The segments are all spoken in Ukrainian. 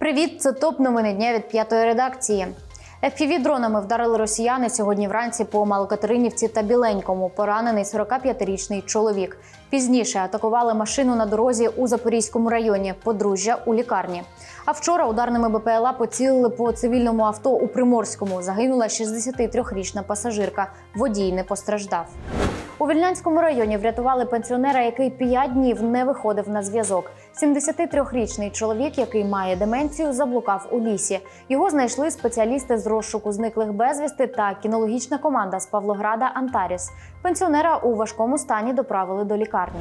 Привіт, це топ новини дня від п'ятої редакції. fpv дронами вдарили росіяни сьогодні вранці по Малокатеринівці та Біленькому. Поранений 45-річний чоловік. Пізніше атакували машину на дорозі у Запорізькому районі. Подружжя у лікарні. А вчора ударними БПЛА поцілили по цивільному авто у Приморському. Загинула 63-річна пасажирка. Водій не постраждав. У Вільнянському районі врятували пенсіонера, який п'ять днів не виходив на зв'язок. 73-річний чоловік, який має деменцію, заблукав у лісі. Його знайшли спеціалісти з розшуку зниклих безвісти та кінологічна команда з Павлограда Антаріс. Пенсіонера у важкому стані доправили до лікарні.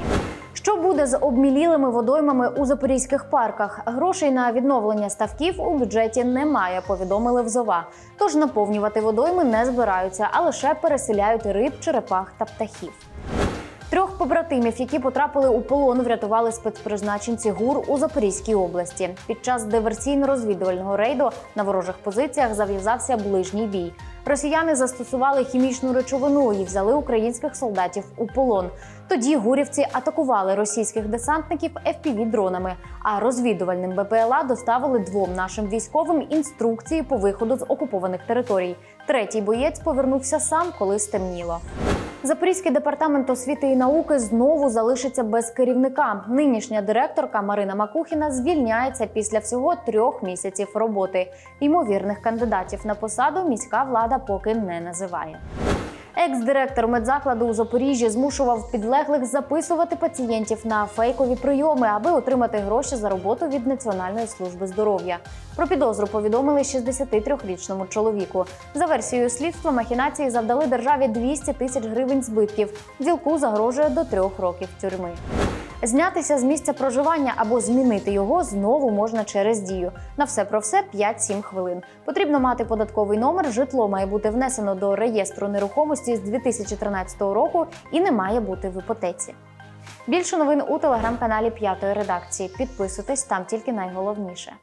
Що буде з обмілілими водоймами у запорізьких парках? Грошей на відновлення ставків у бюджеті немає, повідомили в ЗОВА. Тож наповнювати водойми не збираються, а лише переселяють риб, черепах та птахів. Трьох побратимів, які потрапили у полон, врятували спецпризначенці ГУР у Запорізькій області. Під час диверсійно-розвідувального рейду на ворожих позиціях зав'язався ближній бій. Росіяни застосували хімічну речовину і взяли українських солдатів у полон. Тоді гурівці атакували російських десантників fpv дронами. А розвідувальним БПЛА доставили двом нашим військовим інструкції по виходу з окупованих територій. Третій боєць повернувся сам, коли стемніло. Запорізький департамент освіти і науки знову залишиться без керівника. Нинішня директорка Марина Макухіна звільняється після всього трьох місяців роботи. Ймовірних кандидатів на посаду міська влада поки не називає. Екс-директор медзакладу у Запоріжжі змушував підлеглих записувати пацієнтів на фейкові прийоми, аби отримати гроші за роботу від Національної служби здоров'я. Про підозру повідомили 63-річному чоловіку. За версією слідства, махінації завдали державі 200 тисяч гривень збитків. Ділку загрожує до трьох років тюрми. Знятися з місця проживання або змінити його знову можна через дію. На все про все 5-7 хвилин. Потрібно мати податковий номер. Житло має бути внесено до реєстру нерухомості з 2013 року і не має бути в іпотеці. Більше новин у телеграм-каналі П'ятої редакції. Підписуйтесь там тільки найголовніше.